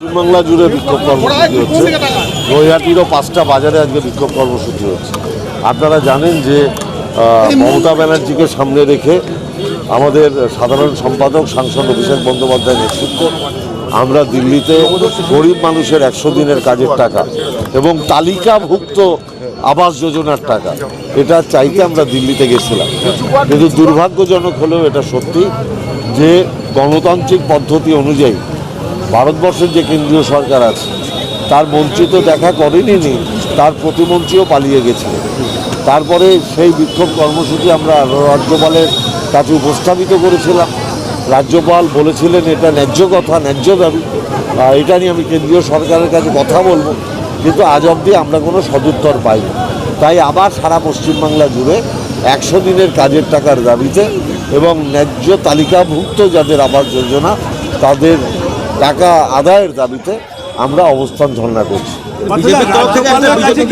পশ্চিমবাংলা জুড়ে বিক্ষোভ কর্মসূচি হচ্ছে। নৈহাটিরও পাঁচটা বাজারে আজকে বিক্ষোভ কর্মসূচি হচ্ছে। আপনারা জানেন যে মমতা ব্যানার্জিকে সামনে রেখে আমাদের সাধারণ সম্পাদক, সাংসদ অভিষেক বন্দ্যোপাধ্যায়ের নেতৃত্বে, আমরা দিল্লিতে গরিব মানুষের একশো দিনের কাজের টাকা এবং তালিকাভুক্ত আবাস যোজনার টাকা। এটা চাইতে আমরা দিল্লিতে গেছিলাম। কিন্তু দুর্ভাগ্যজনক হলেও এটা সত্যি যে গণতান্ত্রিক পদ্ধতি অনুযায়ী ভারতবর্ষের যে কেন্দ্রীয় সরকার আছে, তার মন্ত্রী তো দেখা করেনি তার প্রতিমন্ত্রীও পালিয়ে গেছিল তারপরে সেই বিক্ষোভ কর্মসূচি আমরা রাজ্যপালের কাছে উপস্থাপিত করেছিলাম। রাজ্যপাল বলেছিলেন, এটা ন্যায্য কথা, ন্যায্য দাবি। এটা নিয়ে আমি কেন্দ্রীয় সরকারের কাছে কথা বলব। কিন্তু আজ অবধি আমরা কোনো সদুত্তর পাইনি। তাই আবার সারা পশ্চিমবাংলা জুড়ে একশো দিনের কাজের টাকার দাবিতে এবং ন্যায্য তালিকাভুক্ত যাদের আবাস যোজনা, তাদের টাকা আদায়ের দাবিতে আমরা অবস্থান ধর্ণা করছি। বিজেপির তরফ থেকে একটা বিজেপি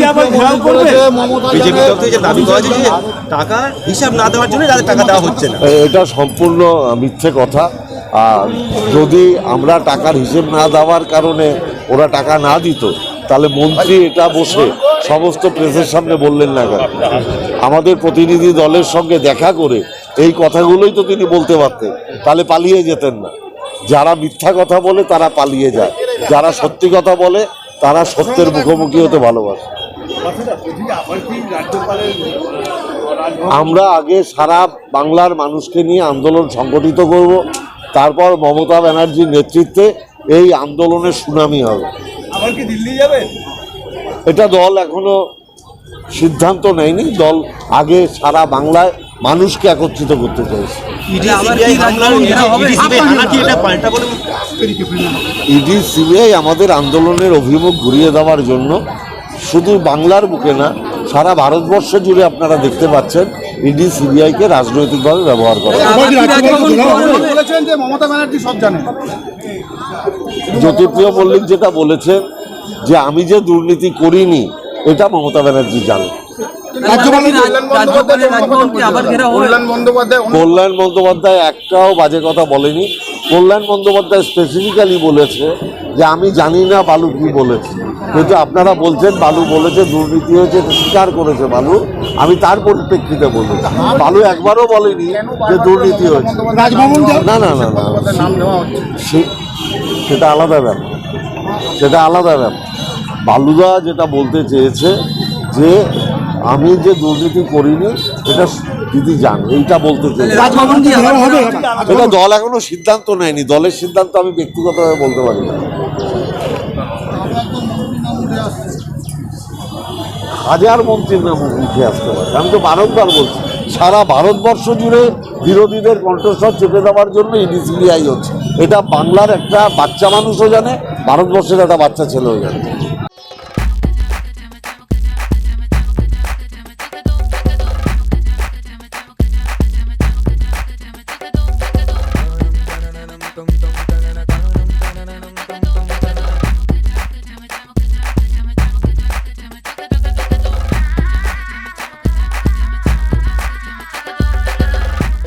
বিজেপির তরফ থেকে যে দাবি করা হয়েছে যে টাকা হিসাব না দেওয়ার জন্য তাদের টাকা দেওয়া হচ্ছে না। এটা সম্পূর্ণ মিথ্যে কথা। আর যদি আমরা টাকার হিসেব না দেওয়ার কারণে ওরা টাকা না দিত তাহলে মন্ত্রী এটা বসে সমস্ত প্রেসের সামনে বললেন না কেন? আমাদের প্রতিনিধি দলের সঙ্গে দেখা করে এই কথাগুলোই তো তিনি বলতে পারতেন। তাহলে পালিয়ে যেতেন না। যারা মিথ্যা কথা বলে তারা পালিয়ে যায়। যারা সত্যি কথা বলে তারা সত্যের মুখোমুখি হতে ভালোবাসে। আমরা আগে সারা বাংলার মানুষকে নিয়ে আন্দোলন সংগঠিত করব। তারপর মমতা ব্যানার্জির নেতৃত্বে এই আন্দোলনের সুনামি হবে। কি দিল্লি যাবে? এটা দল এখনও সিদ্ধান্ত নেয়নি। দল আগে সারা বাংলায় মানুষকে একত্রিত করতে চাইছে। ইডি সিবিআই আমাদের আন্দোলনের অভিমুখ ঘুরিয়ে দেওয়ার জন্য শুধু বাংলার বুকে না সারা ভারতবর্ষ জুড়ে আপনারা দেখতে পাচ্ছেন ইডি সিবিআইকে রাজনৈতিকভাবে ব্যবহার করে। বলেছেন যে মমতা ব্যানার্জি সব জানে জ্যোতিপ্রিয় মল্লিক যেটা বলেছেন যে আমি যে দুর্নীতি করিনি এটা মমতা ব্যানার্জি জানে কল্যাণ বন্দ্যোপাধ্যায় একটাও বাজে কথা বলেনি। কল্যাণ বন্দ্যোপাধ্যায় স্পেসিফিক্যালি বলেছে যে আমি জানি না বালু কি বলেছে। কিন্তু আপনারা বলছেন বালু বলেছে দুর্নীতি হয়েছে স্বীকার করেছে বালু। আমি তার পরিপ্রেক্ষিতে বলেছি বালু একবারও বলেনি যে দুর্নীতি হয়েছে। না না না না সেটা আলাদা ব্যাপার। সেটা আলাদা ব্যাপার। বালুদা যেটা বলতে চেয়েছে যে আমি যে দুর্নীতি করিনি এটা দিদি জান এইটা বলতে চাই। এটা দল এখনও সিদ্ধান্ত নেয়নি দলের সিদ্ধান্ত আমি ব্যক্তিগতভাবে বলতে পারি না। হাজার মন্ত্রীর নাম উঠে আসতে পারে। আমি তো বারংবার বলছি সারা ভারতবর্ষ জুড়ে বিরোধীদের কণ্ঠস্বর চেপে দেওয়ার জন্য ইডিসিবিআই হচ্ছে। এটা বাংলার একটা বাচ্চা মানুষও জানে ভারতবর্ষের একটা বাচ্চা ছেলেও জানে।